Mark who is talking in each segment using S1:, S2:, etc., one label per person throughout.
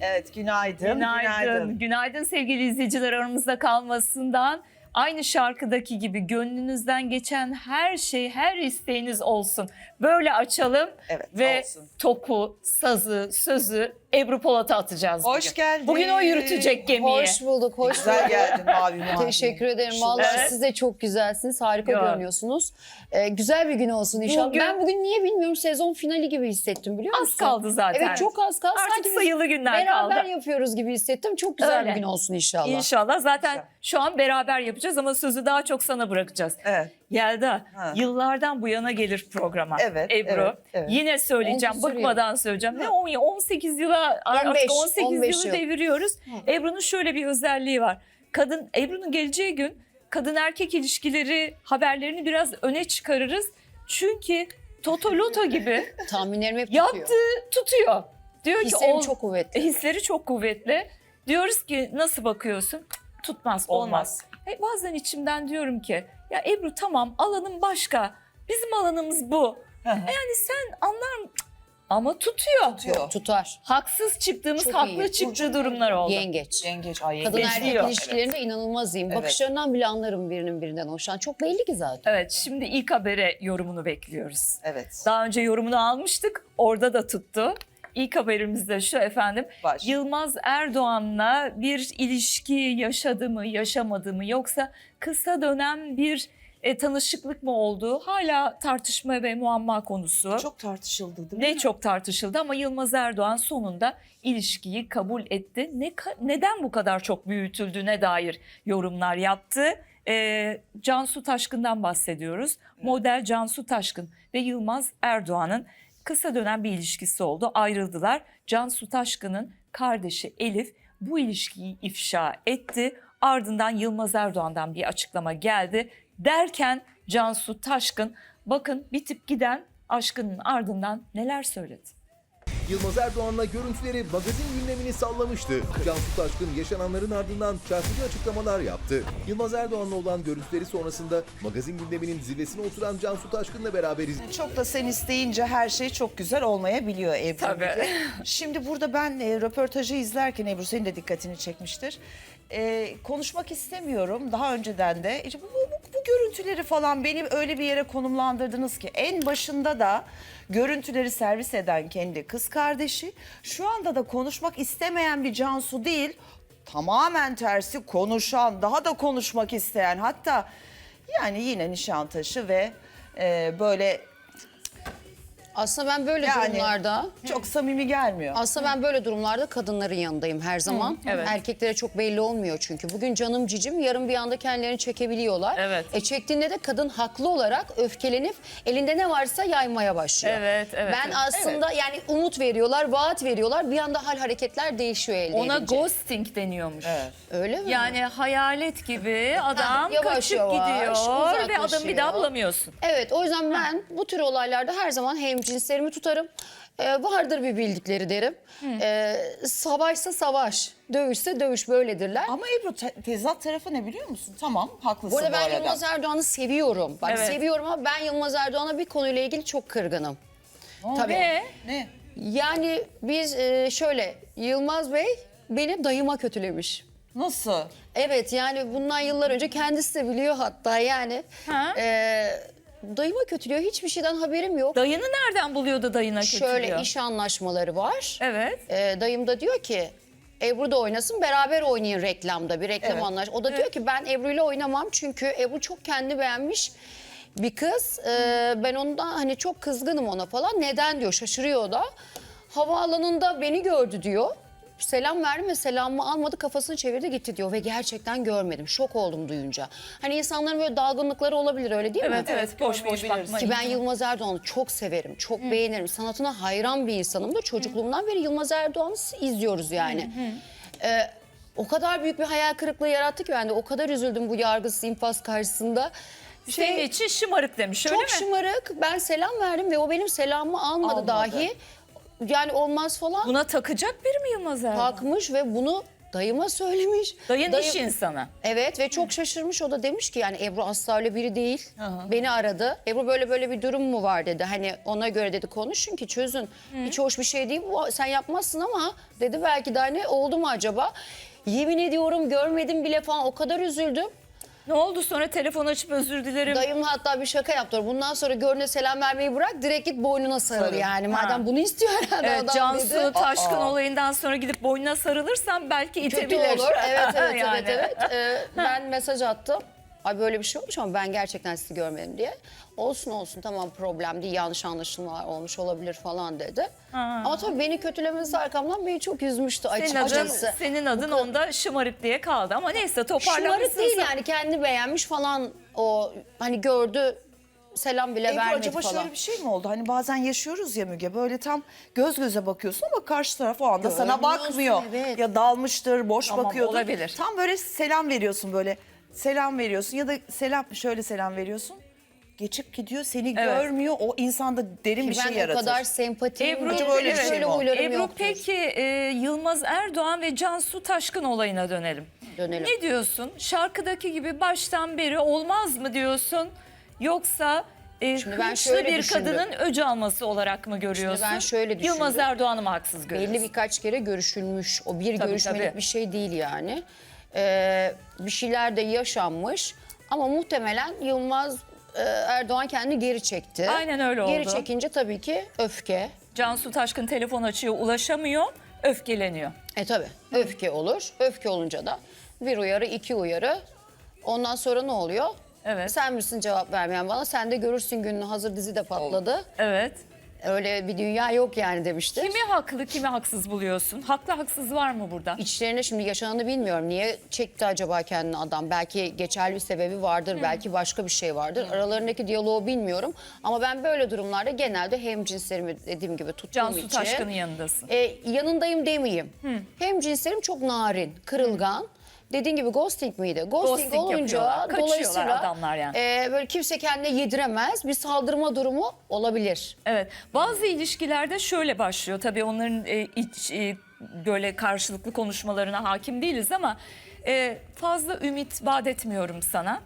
S1: Evet günaydın.
S2: Günaydın. Günaydın. sevgili izleyiciler aramızda kalmasından. Aynı şarkıdaki gibi gönlünüzden geçen her şey, her isteğiniz olsun. Böyle açalım
S1: Evet
S2: ve
S1: olsun.
S2: topu, sazı, sözü Ebru Polat'a atacağız
S1: Hoş
S2: bugün.
S1: geldin.
S2: Bugün o yürütecek gemiyi.
S3: Hoş bulduk, hoş
S1: Güzel
S3: bulduk.
S1: geldin mavi mavi.
S3: Teşekkür ederim. Vallahi
S2: Evet.
S3: siz de çok güzelsiniz. Harika
S2: Ya.
S3: görünüyorsunuz. Ee, güzel bir gün olsun inşallah.
S2: Bugün-
S3: Ben bugün niye bilmiyorum sezon finali gibi hissettim biliyor musun?
S2: Az kaldı zaten.
S3: Evet çok az kaldı.
S2: Artık
S3: Sanki biz
S2: sayılı günler
S3: beraber
S2: kaldı.
S3: yapıyoruz gibi hissettim. Çok güzel
S2: Öyle.
S3: bir gün olsun inşallah.
S2: İnşallah. Zaten
S1: İnşallah.
S2: şu an beraber yapacağız ama sözü daha çok sana bırakacağız.
S1: Evet.
S2: Yelda
S1: Ha.
S2: yıllardan bu yana gelir programa.
S1: Evet,
S2: Ebru.
S1: evet, evet.
S2: Yine söyleyeceğim. Bıkmadan söyleyeceğim. Ne 10 18 yıla artık
S3: 15,
S2: 18
S3: 15
S2: yılı
S3: yıl.
S2: deviriyoruz. Ebru'nun şöyle bir özelliği var. Kadın Ebru'nun geleceği gün kadın erkek ilişkileri haberlerini biraz öne çıkarırız. Çünkü Toto Loto gibi
S3: Tahminlerim hep tutuyor.
S2: yaptığı tutuyor. Diyor ki
S3: Hislerim
S2: ol-
S3: çok kuvvetli.
S2: hisleri çok kuvvetli. Diyoruz ki nasıl bakıyorsun? Tutmaz, olmaz.
S1: Olmaz.
S2: E, bazen içimden diyorum ki ya Ebru tamam alanın başka. Bizim alanımız bu. Yani sen anlar mı? Ama tutuyor.
S1: Tutuyor.
S3: Tutar.
S2: Haksız çıktığımız,
S3: Çok
S2: haklı
S3: iyi.
S2: çıktığı durumlar oldu.
S3: Yengeç.
S1: Yengeç. Ay
S3: Kadın erkek
S2: Geziyor.
S3: ilişkilerinde inanılmaz iyiyim.
S1: Evet.
S3: Bakışlarından bile anlarım birinin birinden hoşlan. Çok belli ki zaten.
S2: Evet şimdi ilk habere yorumunu bekliyoruz.
S1: Evet.
S2: Daha önce yorumunu almıştık. Orada da tuttu. İlk haberimiz de şu efendim.
S1: Baş.
S2: Yılmaz Erdoğan'la bir ilişki yaşadı mı, yaşamadı mı yoksa kısa dönem bir e, tanışıklık mı oldu? Hala tartışma ve muamma konusu.
S1: Çok tartışıldı değil mi?
S2: ne çok tartışıldı ama Yılmaz Erdoğan sonunda ilişkiyi kabul etti. Ne neden bu kadar çok büyütüldüğüne dair yorumlar yaptı. E, Cansu Taşkın'dan bahsediyoruz. Model Cansu Taşkın ve Yılmaz Erdoğan'ın kısa dönem bir ilişkisi oldu. Ayrıldılar. Cansu Taşkın'ın kardeşi Elif bu ilişkiyi ifşa etti. Ardından Yılmaz Erdoğan'dan bir açıklama geldi. Derken Cansu Taşkın bakın bitip giden aşkının ardından neler söyledi.
S4: Yılmaz Erdoğan'la görüntüleri magazin gündemini sallamıştı. Cansu Taşkın yaşananların ardından çarpıcı açıklamalar yaptı. Yılmaz Erdoğan'la olan görüntüleri sonrasında magazin gündeminin zirvesine oturan Cansu Taşkın'la beraberiz.
S1: Çok da sen isteyince her şey çok güzel olmayabiliyor Ebru.
S2: Tabii.
S1: Şimdi burada ben e, röportajı izlerken Ebru senin de dikkatini çekmiştir. E, konuşmak istemiyorum. Daha önceden de işte bu, bu, bu görüntüleri falan beni öyle bir yere konumlandırdınız ki en başında da görüntüleri servis eden kendi kız kardeşi şu anda da konuşmak istemeyen bir Cansu değil tamamen tersi konuşan daha da konuşmak isteyen hatta yani yine Nişantaşı ve e, böyle
S3: Aslında ben böyle
S1: Yani-
S3: durumlarda
S1: çok samimi gelmiyor.
S3: Aslında ben böyle durumlarda kadınların yanındayım her zaman.
S2: evet.
S3: Erkeklere çok belli olmuyor çünkü. Bugün canım cicim yarın bir anda kendilerini çekebiliyorlar.
S2: Evet.
S3: E çektiğinde de kadın haklı olarak öfkelenip elinde ne varsa yaymaya başlıyor.
S2: Evet, evet,
S3: Ben
S2: evet.
S3: aslında yani umut veriyorlar, vaat veriyorlar. Bir anda hal hareketler değişiyor elde
S2: Ona
S3: edince.
S2: ghosting deniyormuş.
S1: Evet.
S3: Öyle mi?
S2: Yani hayalet gibi adam
S3: yavaş
S2: kaçıp
S3: yavaş
S2: gidiyor ve adamı bir daha bulamıyorsun.
S3: Evet o yüzden ben bu tür olaylarda her zaman hem cinslerimi tutarım. Ee, vardır bir bildikleri derim. Ee, savaşsa savaş, dövüşse dövüş böyledirler.
S1: Ama Ebru te- tezat tarafı ne biliyor musun? Tamam haklısın
S3: Bu arada ben
S1: arada.
S3: Yılmaz Erdoğan'ı seviyorum. Bak
S2: Evet.
S3: seviyorum ama ben Yılmaz Erdoğan'a bir konuyla ilgili çok kırgınım.
S1: Ne oldu?
S3: Tabii.
S2: Ne?
S1: Ne?
S3: Yani biz e, şöyle Yılmaz Bey benim dayıma kötülemiş.
S1: Nasıl?
S3: Evet yani bundan yıllar önce kendisi de biliyor hatta yani.
S2: Ha?
S3: E, dayıma kötülüyor hiçbir şeyden haberim yok.
S2: Dayını nereden buluyordu dayına kötülüyor?
S3: Şöyle iş anlaşmaları var.
S2: Evet.
S3: Ee, dayım da diyor ki Ebru da oynasın beraber oynayın reklamda bir reklam
S1: Evet.
S3: anlaş. O da diyor ki ben Ebru ile oynamam çünkü Ebru çok kendi beğenmiş bir kız. Ee, ben ondan hani çok kızgınım ona falan. Neden diyor şaşırıyor da. Havaalanında beni gördü diyor. Selam verdim ve selamımı almadı kafasını çevirdi gitti diyor ve gerçekten görmedim. Şok oldum duyunca. Hani insanların böyle dalgınlıkları olabilir öyle değil mi?
S2: Evet evet boş boş bakmayın.
S3: Ki ben Yılmaz Erdoğan'ı çok severim, çok beğenirim. Sanatına hayran bir insanım da çocukluğumdan beri Yılmaz Erdoğan'ı izliyoruz yani. Ee, o kadar büyük bir hayal kırıklığı yarattı ki ben de o kadar üzüldüm bu yargısız infaz karşısında.
S2: Senin
S3: Ve
S2: için şımarık demiş öyle
S3: çok
S2: mi?
S3: şımarık. Ben selam verdim ve o benim selamımı almadı,
S1: Almadı.
S3: dahi. Yani olmaz falan.
S2: Buna takacak bir mi Yılmaz Erdoğan?
S3: Kalkmış ve bunu Dayıma söylemiş.
S2: Dayın
S3: Dayım-
S2: iş insanı.
S3: Evet ve çok şaşırmış o da demiş ki yani Ebru asla öyle biri değil. Beni aradı. Ebru böyle böyle bir durum mu var dedi. Hani ona göre dedi konuşun ki çözün. Hiç hoş bir şey değil bu sen yapmazsın ama dedi belki de hani oldu mu acaba? Yemin ediyorum görmedim bile falan o kadar üzüldüm.
S2: Ne oldu sonra telefon açıp özür dilerim.
S3: Dayım hatta bir şaka yaptı. Bundan sonra görüne selam vermeyi bırak direkt git boynuna sarıl
S1: Sarıl.
S3: yani.
S2: Ha.
S3: Madem bunu istiyor herhalde
S2: Evet,
S3: adam
S2: Cansu
S3: dedi.
S2: Taşkın
S1: Aa.
S2: olayından sonra gidip boynuna sarılırsan belki
S3: Kötü
S2: itebilir.
S3: olur. Evet evet
S2: Yani.
S3: evet evet. Ee, ben mesaj attım. Ay böyle bir şey olmuş ama ben gerçekten sizi görmedim diye. Olsun olsun tamam problem değil yanlış anlaşılmalar olmuş olabilir falan dedi. Ama tabii beni kötülemesi arkamdan beni çok üzmüştü
S2: Senin adın,
S3: açıkçası.
S2: senin adın onda şımarık diye kaldı ama neyse
S3: Şımarık
S2: toparlamışsın.
S3: değil
S2: sen.
S3: yani kendi beğenmiş falan o hani gördü selam bile
S1: Ebru
S3: vermedi
S1: acaba
S3: falan.
S1: şöyle bir şey mi oldu? Hani bazen yaşıyoruz ya Müge böyle tam göz göze bakıyorsun ama karşı taraf o anda sana
S3: Görmüyorsun,
S1: bakmıyor.
S3: evet.
S1: Ya dalmıştır, boş
S2: Tamam,
S1: bakıyordur.
S2: olabilir.
S1: Tam böyle selam veriyorsun böyle. Selam veriyorsun ya da selam şöyle selam veriyorsun. Geçip gidiyor seni
S2: Evet.
S1: görmüyor. O insanda derin
S3: Ki
S1: bir şey
S3: ben
S1: yaratır.
S3: o kadar sempatiyim.
S2: Ebru,
S3: Ebru,
S1: Acaba öyle bir şey
S3: şöyle
S1: mi o?
S3: huylarım
S2: Ebru
S3: yoktur.
S2: peki e, Yılmaz Erdoğan ve Cansu Taşkın olayına dönelim.
S3: Dönelim.
S2: Ne diyorsun? Şarkıdaki gibi baştan beri olmaz mı diyorsun? Yoksa e,
S3: Şimdi ben şöyle
S2: bir
S3: düşündüm.
S2: kadının öcü alması olarak mı görüyorsun?
S3: ben şöyle
S2: Yılmaz
S3: düşündüm.
S2: Erdoğan'ı mı haksız görüyorsun?
S3: Belli birkaç kere görüşülmüş. O bir
S2: Tabii,
S3: görüşmelik
S2: tabii.
S3: bir şey değil yani. Ee, bir şeyler de yaşanmış. Ama muhtemelen Yılmaz e, Erdoğan kendini geri çekti.
S2: Aynen öyle
S3: Geri
S2: oldu.
S3: çekince tabii ki öfke.
S2: Cansu Taşkın telefon açıyor, ulaşamıyor, öfkeleniyor.
S3: E tabii öfke olur. Öfke olunca da bir uyarı, iki uyarı. Ondan sonra ne oluyor?
S2: Evet.
S3: Sen misin cevap vermeyen bana? Sen de görürsün gününü hazır dizi de patladı.
S2: Evet.
S3: Öyle bir dünya yok yani demişti.
S2: Kimi haklı, kimi haksız buluyorsun? Haklı haksız var mı burada?
S3: İçlerine şimdi yaşananı bilmiyorum. Niye çekti acaba kendini adam? Belki geçerli bir sebebi vardır, belki başka bir şey vardır. Aralarındaki diyaloğu bilmiyorum. Ama ben böyle durumlarda genelde hem cinslerimi dediğim gibi tuttuğum
S2: Cansu
S3: için...
S2: Taşkın'ın yanındasın.
S3: E, yanındayım demeyeyim. Hem cinslerim çok narin, kırılgan. Dediğin gibi ghosting miydi? Ghosting,
S2: Ghosting
S3: olunca
S2: yapıyorlar. Kaçıyorlar
S3: dolayısıyla
S2: adamlar yani.
S3: e, böyle kimse kendine yediremez. Bir saldırma durumu olabilir.
S2: Evet. Bazı ilişkilerde şöyle başlıyor. Tabii onların e, iç e, böyle karşılıklı konuşmalarına hakim değiliz ama e, fazla ümit vaat etmiyorum sana.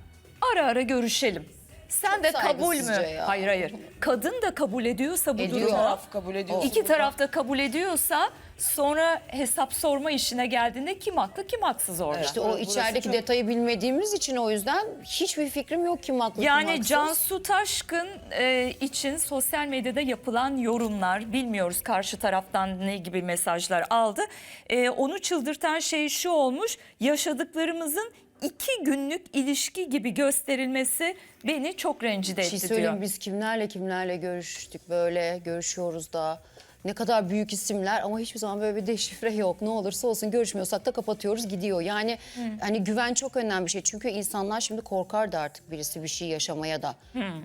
S2: Ara ara görüşelim. Sen
S3: Çok
S2: de kabul mü?
S3: saygısızca ya.
S2: Hayır hayır. Kadın da kabul ediyorsa bu
S3: Ediyor.
S2: durumu.
S1: taraf kabul ediyorsa
S2: İki
S1: burada.
S2: taraf da kabul ediyorsa sonra hesap sorma işine geldiğinde kim haklı kim haksız orada.
S3: İşte
S1: Burası
S3: o içerideki
S1: çok-
S3: detayı bilmediğimiz için o yüzden hiçbir fikrim yok kim haklı kim
S2: Yani
S3: haksız.
S2: Cansu Taşkın e, için sosyal medyada yapılan yorumlar bilmiyoruz karşı taraftan ne gibi mesajlar aldı. E, onu çıldırtan şey şu olmuş yaşadıklarımızın iki günlük ilişki gibi gösterilmesi beni çok rencide
S3: Bir şey
S2: etti
S3: söyleyeyim
S2: diyor.
S3: biz kimlerle kimlerle görüştük böyle görüşüyoruz da. Ne kadar büyük isimler ama hiçbir zaman böyle bir deşifre yok. Ne olursa olsun görüşmüyorsak da kapatıyoruz gidiyor. Yani hani güven çok önemli bir şey. Çünkü insanlar şimdi korkar da artık birisi bir şey yaşamaya da.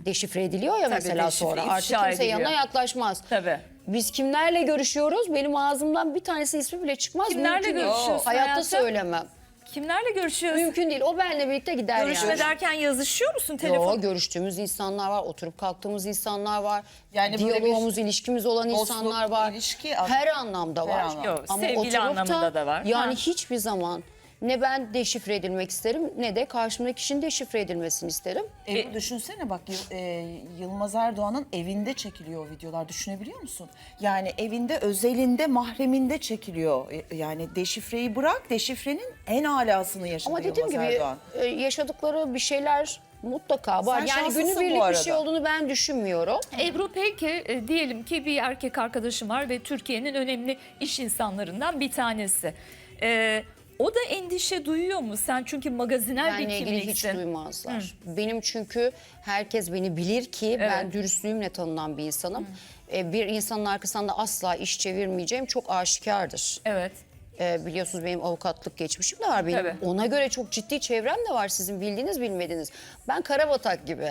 S3: Deşifre ediliyor ya mesela
S2: deşifre,
S3: sonra. Artık kimse
S2: ediliyor.
S3: yanına yaklaşmaz.
S2: Tabii.
S3: Biz kimlerle görüşüyoruz? Benim ağzımdan bir tanesi ismi bile çıkmaz.
S2: Kimlerle
S3: Mümkün
S2: görüşüyorsun
S3: Hayatta
S2: hayatım?
S3: söylemem.
S2: Kimlerle görüşüyorsun?
S3: Mümkün değil. O benimle birlikte gider
S2: Görüşme
S3: yani.
S2: derken yazışıyor musun telefon?
S3: Yo, görüştüğümüz insanlar var, oturup kalktığımız insanlar var.
S1: Yani böyle bir
S3: diyalogumuz, ilişkimiz olan
S1: dostluk,
S3: insanlar var.
S1: ilişki-
S3: her anlamda var.
S1: anlamda.
S2: Yok, sevgili
S3: oturup
S2: anlamında da var.
S3: Yani
S2: Ha.
S3: hiçbir zaman ne ben deşifre edilmek isterim ne de karşımdaki kişinin deşifre edilmesini isterim.
S1: Ebru düşünsene bak Yıl- e, Yılmaz Erdoğan'ın evinde çekiliyor o videolar düşünebiliyor musun? Yani evinde özelinde mahreminde çekiliyor. E, Yani deşifreyi bırak deşifrenin en alasını yaşadı
S3: Ama dediğim
S1: Yılmaz
S3: gibi
S1: Erdoğan.
S3: e, yaşadıkları bir şeyler mutlaka var.
S1: Sen
S3: yani
S1: şanslısın bu
S3: günübirlik bir
S1: arada.
S3: şey olduğunu ben düşünmüyorum.
S2: Ebru peki e, diyelim ki bir erkek arkadaşım var ve Türkiye'nin önemli iş insanlarından bir tanesi. E, o da endişe duyuyor mu? Sen çünkü magaziner bir
S3: Benle ilgili hiç
S2: kimliksin.
S3: duymazlar. Benim çünkü herkes beni bilir ki ben
S2: Evet.
S3: dürüstlüğümle tanınan bir insanım. E, bir insanın arkasından da asla iş çevirmeyeceğim çok aşikardır.
S2: Evet.
S3: E, biliyorsunuz benim avukatlık geçmişim de var benim.
S2: Tabii.
S3: Ona göre çok ciddi çevrem de var sizin bildiğiniz bilmediğiniz. Ben karabatak gibi.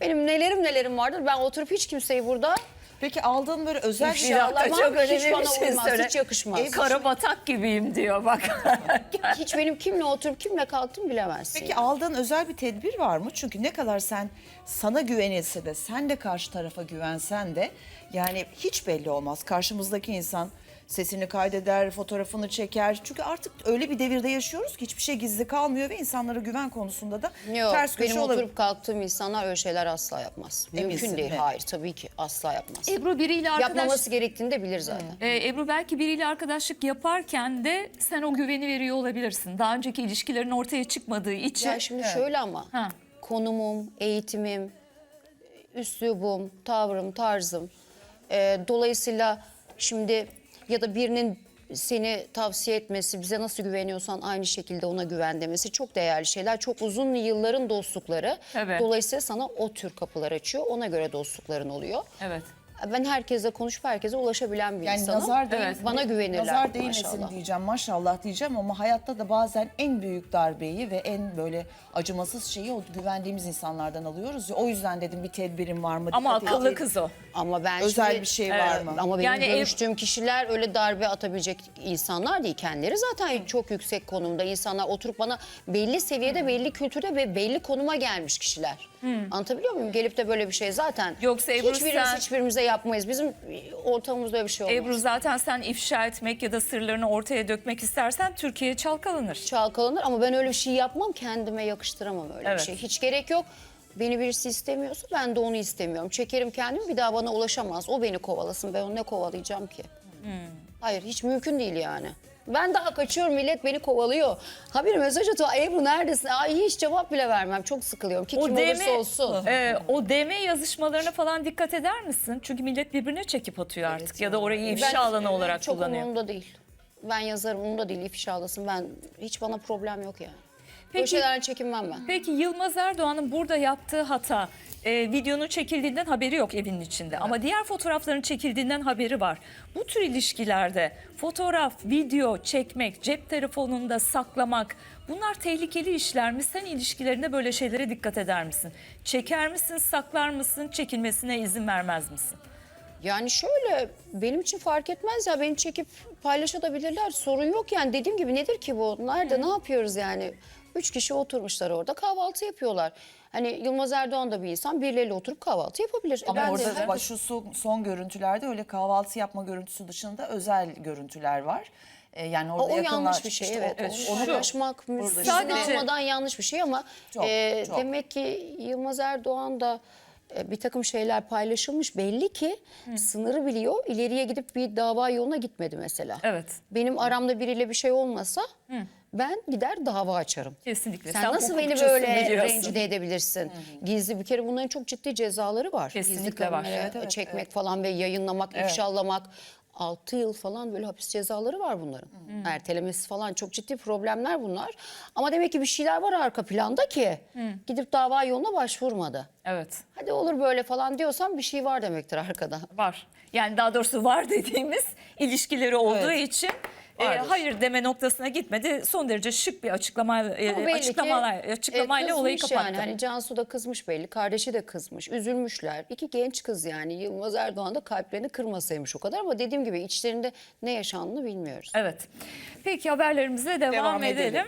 S3: Benim nelerim nelerim vardır. Ben oturup hiç kimseyi burada
S1: Peki aldığın böyle özel bir
S3: Alamam,
S2: çok önemli
S3: hiç
S2: bir
S3: bana
S2: şey
S3: uymaz,
S2: söyle.
S3: hiç yakışmaz.
S2: E, Karabatak gibiyim diyor bak.
S3: hiç benim kimle oturup kimle kalktım bilemezsin.
S1: Peki aldığın özel bir tedbir var mı? Çünkü ne kadar sen sana güvenilse de sen de karşı tarafa güvensen de yani hiç belli olmaz. Karşımızdaki insan sesini kaydeder, fotoğrafını çeker. Çünkü artık öyle bir devirde yaşıyoruz ki hiçbir şey gizli kalmıyor ve insanlara güven konusunda da
S3: Yok
S1: ters köşe
S3: benim
S1: olabilir.
S3: oturup kalktığım insanlar öyle şeyler asla yapmaz.
S1: Eminsin,
S3: Mümkün değil
S1: evet.
S3: hayır tabii ki asla yapmaz.
S2: Ebru biriyle arkadaş...
S3: Yapmaması gerektiğini de bilir zaten.
S2: Ee, Ebru belki biriyle arkadaşlık yaparken de sen o güveni veriyor olabilirsin. Daha önceki ilişkilerin ortaya çıkmadığı için.
S3: Ya şimdi şöyle ama
S2: Ha.
S3: konumum, eğitimim, üslubum, tavrım, tarzım. Ee, dolayısıyla şimdi ya da birinin seni tavsiye etmesi, bize nasıl güveniyorsan aynı şekilde ona güven demesi çok değerli şeyler. Çok uzun yılların dostlukları.
S2: Evet.
S3: Dolayısıyla sana o tür kapılar açıyor. Ona göre dostlukların oluyor.
S2: Evet.
S3: Ben herkese konuşup herkese ulaşabilen bir
S1: Yani
S3: insanım.
S1: nazar değil,
S2: Evet.
S3: Bana güvenirler
S1: Nazar değmesin
S3: maşallah.
S1: diyeceğim maşallah diyeceğim ama hayatta da bazen en büyük darbeyi ve en böyle acımasız şeyi o güvendiğimiz insanlardan alıyoruz ya. O yüzden dedim bir tedbirim var mı?
S2: Ama
S1: dikkat
S2: akıllı
S1: edeyim.
S2: kız o.
S3: Ama ben
S1: Özel
S3: şimdi-
S1: bir şey var
S3: Evet,
S1: mı?
S3: Ama benim
S2: Yani ev-
S3: görüştüğüm kişiler öyle darbe atabilecek insanlar değil. Kendileri zaten çok yüksek konumda insanlar oturup bana belli seviyede, belli kültürde ve belli konuma gelmiş kişiler. Anlatabiliyor muyum? Gelip de böyle bir şey zaten
S2: Yoksa Ebru
S3: hiçbirimiz
S2: sen-
S3: hiçbirimize yapmayız. Bizim ortamımızda öyle bir şey olmaz.
S2: Ebru zaten sen ifşa etmek ya da sırlarını ortaya dökmek istersen Türkiye çalkalanır.
S3: çalkalanır ama ben öyle bir şey yapmam. Kendime yakıştıramam öyle
S2: Evet.
S3: bir şey. Hiç gerek yok. Beni birisi istemiyorsa ben de onu istemiyorum. Çekerim kendimi bir daha bana ulaşamaz. O beni kovalasın. Ben onu ne kovalayacağım ki?
S2: Hmm.
S3: Hayır hiç mümkün değil yani. Ben daha kaçıyorum millet beni kovalıyor. Ha bir mesaj atıyor Ebru neredesin? Ay hiç cevap bile vermem. Çok sıkılıyorum ki kim olursa olsun.
S2: e, o DM yazışmalarına falan dikkat eder misin? Çünkü millet birbirine çekip atıyor artık ya da orayı ifşa
S3: Ben-
S2: alanı olarak
S3: çok
S2: kullanıyor.
S3: umurumda değil. Ben yazarım umurumda değil ifşalasın. Ben hiç bana problem yok yani. Böyle
S2: Peki-
S3: şeylerden çekinmem ben.
S2: Peki Yılmaz Erdoğan'ın burada yaptığı hata e, videonun çekildiğinden haberi yok evinin içinde ama diğer fotoğrafların çekildiğinden haberi var. Bu tür ilişkilerde fotoğraf, video çekmek, cep telefonunda saklamak bunlar tehlikeli işler mi? Sen ilişkilerinde böyle şeylere dikkat eder misin? Çeker misin, saklar mısın, çekilmesine izin vermez misin?
S3: Yani şöyle benim için fark etmez ya beni çekip paylaşabilirler sorun yok yani dediğim gibi nedir ki bu nerede ne yapıyoruz yani üç kişi oturmuşlar orada kahvaltı yapıyorlar. Hani Yılmaz Erdoğan da bir insan birileriyle oturup kahvaltı yapabilir. E
S1: Ama
S3: ben de-
S1: orada bak şu son, görüntülerde öyle kahvaltı yapma görüntüsü dışında özel görüntüler var. Ee, yani orada
S3: o, o yanlış bir şey
S1: işte
S3: evet.
S1: o-
S2: evet,
S3: Onu
S2: şu-
S3: Müslüman
S2: Sadece-
S3: olmadan yanlış bir şey ama
S1: Çok,
S3: e,
S1: çok.
S3: demek ki Yılmaz Erdoğan da e, bir takım şeyler paylaşılmış belli ki sınırı biliyor. İleriye gidip bir dava yoluna gitmedi mesela.
S2: Evet.
S3: Benim aramda biriyle bir şey olmasa ben gider dava açarım.
S2: Kesinlikle.
S3: Sen, nasıl beni böyle
S2: biliyorsun.
S3: rencide edebilirsin? Gizli bir kere bunların çok ciddi cezaları var.
S2: Kesinlikle
S3: Gizli
S2: var. Evet, evet,
S3: çekmek falan ve yayınlamak, ifşallamak. 6 yıl falan böyle hapis cezaları var bunların. Ertelemesi falan çok ciddi problemler bunlar. Ama demek ki bir şeyler var arka planda ki gidip dava yoluna başvurmadı.
S2: Evet.
S3: Hadi olur böyle falan diyorsan bir şey var demektir arkada.
S2: Var. Yani daha doğrusu var dediğimiz ilişkileri olduğu
S1: Evet.
S2: için e, hayır deme noktasına gitmedi. Son derece şık bir açıklama e,
S3: Ama belli ki,
S2: açıklamalar
S3: e,
S2: açıklamayla olayı
S3: kızmış
S2: kapattı.
S3: Yani. Hani Cansu da kızmış belli, kardeşi de kızmış, üzülmüşler. İki genç kız yani. Yılmaz Erdoğan da kalplerini kırmasaymış o kadar ama dediğim gibi içlerinde ne yaşandığını bilmiyoruz.
S2: Evet. Peki haberlerimize devam,
S1: Devam
S2: edelim.
S1: edelim.